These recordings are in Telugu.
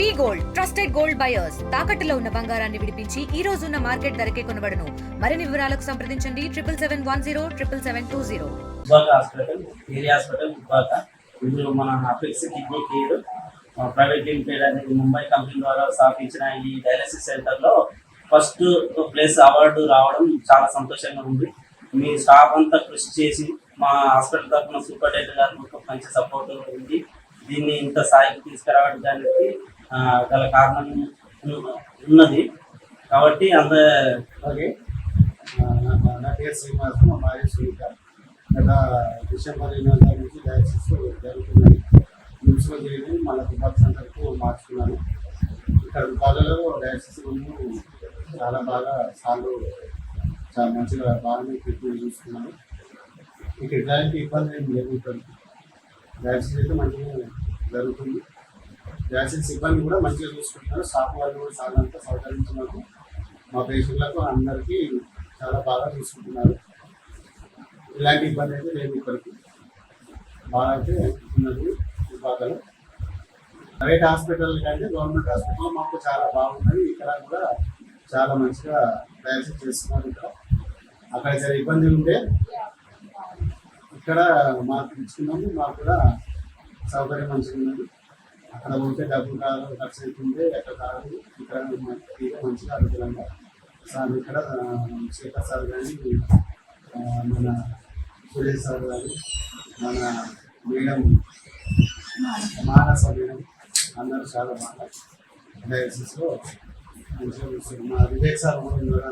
V gold trusted gold buyers తాకట్టులో ఉన్న బంగారాన్ని విడిపించి ఈ రోజు ఉన్న మార్కెట్ ధరకే కొనబడను. మరిన్ని వివరాలకు సంప్రదించండి. Triple seven one zero triple seven two zero. Hospital area hospital Dubbaka ఇందులో మన కిడ్నీ కేర్ ప్రైవేట్ లిమిటెడ్ అనేది ముంబై కంపెనీ ద్వారా స్థాపించిన ఈ డయాలసిస్ సెంటర్లో ఫస్ట్ ప్లేస్ అవార్డు రావడం చాలా సంతోషంగా ఉంది. మీ స్టాఫ్ అంతా కృషి చేసి మా హాస్పిటల్ తరఫున సూపరింటెండెంట్ గారు మాకు మంచి సపోర్ట్ ఉంది. దీన్ని ఇంత స్థాయికి తీసుకురావడానికి గల కారణం ఉన్నది. కాబట్టి అంత అలాగే నా- పేరు శ్రీనివాస్ మా భార్య సునీత. గత డిసెంబర్ ఎనిమిది వందల నుంచి డయాలసిస్ జరుగుతుంది మున్సిపల్ చేరి మళ్ళీ దుబాక్ సెంటర్కు మార్చుకున్నాను. ఇక్కడ దుబాకలో డయాలసిస్ రూమ్ చాలా బాగా సార్లు చాలా మంచిగా బాగానే ట్రీట్మెంట్ చూసుకున్నాను. ఇక్కడ ఎలాంటి ఇబ్బంది ఏం లేదు ఇక్కడ డయాలసిస్ అయితే మంచిగా జరుగుతుంది. వ్యాక్సిన్ సిబ్బంది కూడా మంచిగా చూసుకుంటున్నారు. స్టాఫ్ వాళ్ళు కూడా చాలా అంతా సహకరించినారు మా పేషెంట్లకు అందరికీ చాలా బాగా చూసుకుంటున్నారు. ఇలాంటి ఇబ్బంది అయితే లేదు ఇప్పటికీ. బాగా అయితే ఉన్నది విభాగాలు. ప్రైవేట్ హాస్పిటల్ కంటే గవర్నమెంట్ హాస్పిటల్ మాకు చాలా బాగున్నది ఇక్కడ కూడా చాలా మంచిగా డయాలసిస్ చేస్తున్నారు ఇక్కడ. అక్కడ చాలా ఇబ్బంది ఉంటే ఇక్కడ మాకు ఇచ్చుకున్నాము మాకు కూడా సౌకర్యం మంచిగా ఉన్నది. అక్కడ ఉంటే డబ్బు కాదు ఖర్చు అవుతుంది ఎక్కడ కాదు. ఇక్కడ మనకి మంచిగా అనుకూలంగా సార్ ఇక్కడ శేఖర్ సార్ కానీ మన సురేష్ సార్ కానీ మన మేడం మానస మేడం అందరూ చాలా బాగా డయాలసిస్లో మంచిగా చూస్తారు మా వివేక్ సార్ కూడా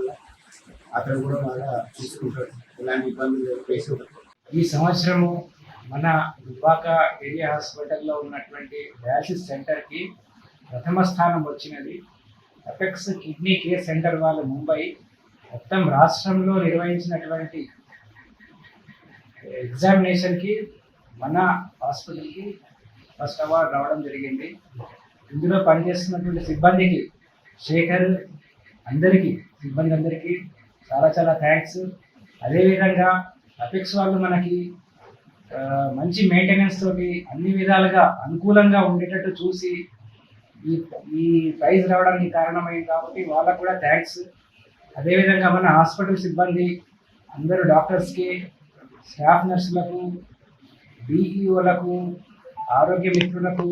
అతను కూడా బాగా చూసుకుంటాడు. ఎలాంటి ఇబ్బంది లేదు పేషెంట్. ఈ సంవత్సరము మన దుబ్బాక ఏరియా హాస్పిటల్లో ఉన్నటువంటి డయాలసిస్ సెంటర్కి ప్రథమ స్థానం వచ్చినది. అపెక్స్ కిడ్నీ కేర్ సెంటర్ వాళ్ళు ముంబై మొత్తం రాష్ట్రంలో నిర్వహించినటువంటి ఎగ్జామినేషన్కి మన హాస్పిటల్కి ఫస్ట్ అవార్డు రావడం జరిగింది. ఇందులో పనిచేస్తున్నటువంటి సిబ్బందికి శేఖర్ అందరికీ సిబ్బంది అందరికీ చాలా చాలా థ్యాంక్స్. అదేవిధంగా అపెక్స్ వాళ్ళు మనకి మంచి మెయింటెనెన్స్ తోటి అన్ని విధాలుగా అనుకూలంగా ఉండేటట్టు చూసి ఈ ఈ ప్రైజ్ రావడానికి కారణమైంది కాబట్టి వాళ్ళకు కూడా థ్యాంక్స్ అదేవిధంగా మన హాస్పిటల్ సిబ్బంది అందరూ డాక్టర్స్కి స్టాఫ్ నర్సులకు బీఈఓలకు ఆరోగ్య మిత్రులకు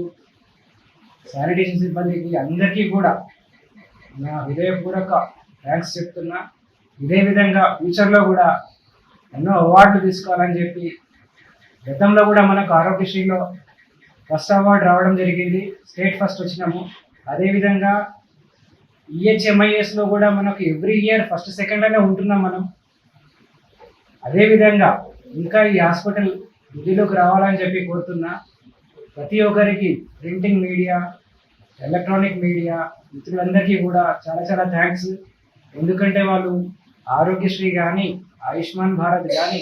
శానిటేషన్ సిబ్బందికి అందరికీ కూడా నా హృదయపూర్వక థ్యాంక్స్ చెప్తున్నా. ఇదే విధంగా ఫ్యూచర్లో కూడా ఎన్నో అవార్డులు తీసుకోవాలని చెప్పి గతంలో కూడా మనకు ఆరోగ్యశ్రీలో ఫస్ట్ అవార్డు రావడం జరిగింది. స్టేట్ ఫస్ట్ వచ్చినాము. అదేవిధంగా ఈహెచ్ఎంఐఎస్లో కూడా మనకు ఎవ్రీ ఇయర్ ఫస్ట్ సెకండ్ అనే ఉంటున్నాం మనం. అదేవిధంగా ఇంకా ఈ హాస్పిటల్ విధిలోకి రావాలని చెప్పి కోరుతున్నా. ప్రతి ఒక్కరికి ప్రింటింగ్ మీడియా ఎలక్ట్రానిక్ మీడియా మిత్రులందరికీ కూడా చాలా చాలా థ్యాంక్స్. ఎందుకంటే వాళ్ళు ఆరోగ్యశ్రీ కానీ ఆయుష్మాన్ భారత్ కానీ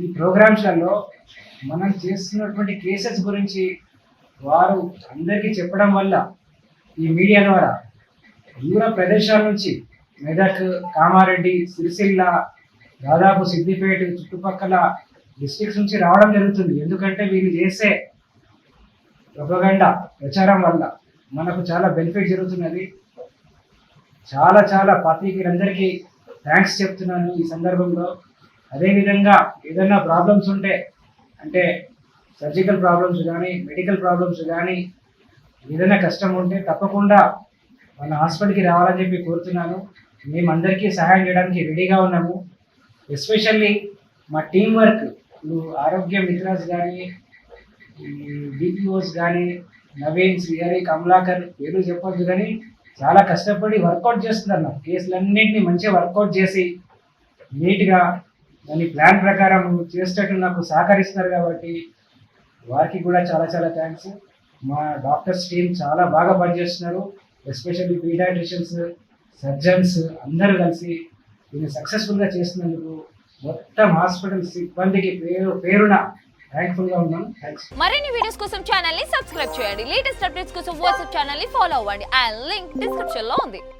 ఈ ప్రోగ్రామ్స్లలో మనం చేస్తున్నటువంటి కేసెస్ గురించి వారు అందరికీ చెప్పడం వల్ల ఈ మీడియా ద్వారా దూర ప్రదేశాల నుంచి మెదక్ కామారెడ్డి సిరిసిల్ల దాదాపు సిద్దిపేట చుట్టుపక్కల డిస్ట్రిక్ట్స్ నుంచి రావడం జరుగుతుంది. ఎందుకంటే వీళ్ళు చేసే ప్రపగండ ప్రచారం వల్ల మనకు చాలా బెనిఫిట్ జరుగుతున్నది. చాలా చాలా పాత్రికేయులందరికీ థ్యాంక్స్ చెప్తున్నాను ఈ సందర్భంలో. అదేవిధంగా ఏదైనా ప్రాబ్లమ్స్ ఉంటే అంటే సర్జికల్ ప్రాబ్లమ్స్ కానీ మెడికల్ ప్రాబ్లమ్స్ కానీ ఏదైనా కష్టం ఉంటే తప్పకుండా మన హాస్పిటల్కి రావాలని చెప్పి కోరుతున్నాను. మేమందరికీ సహాయం చేయడానికి రెడీగా ఉన్నాము. ఎస్పెషల్లీ మా టీం వర్క్ ఆరోగ్య మిత్రాస్ కానీ డిపిఓస్ కానీ నవీన్ శ్రీహరి కమలాకర్ పేరు చెప్పొద్దు కానీ చాలా కష్టపడి వర్కౌట్ చేస్తున్నారు. నాకు కేసులన్నింటినీ మంచిగా వర్కౌట్ చేసి నీట్గా దాని ప్లాన్ ప్రకారం చేసేటట్టు నాకు సహకరిస్తున్నారు కాబట్టి వారికి కూడా చాలా చాలా థ్యాంక్స్ మా డాక్టర్స్ టీం చాలా బాగా పనిచేస్తున్నారు. ఎస్పెషల్లీ పీడియాట్రిషియన్స్ సర్జన్స్ అందరూ కలిసి దీన్ని సక్సెస్ఫుల్గా చేస్తున్నందుకు మొత్తం హాస్పిటల్ సిబ్బందికి పేరు పేరున థ్యాంక్ఫుల్గా ఉన్నాను థ్యాంక్స్ మరిన్ని వీడియోస్ కోసం ఛానల్ని సబ్స్క్రైబ్ చేయండి. లేటెస్ట్ అప్డేట్స్ కోసం వాట్సాప్ ఛానల్ని ఫాలో అవ్వండి. అండ్ లింక్ డిస్క్రిప్షన్లో ఉంది.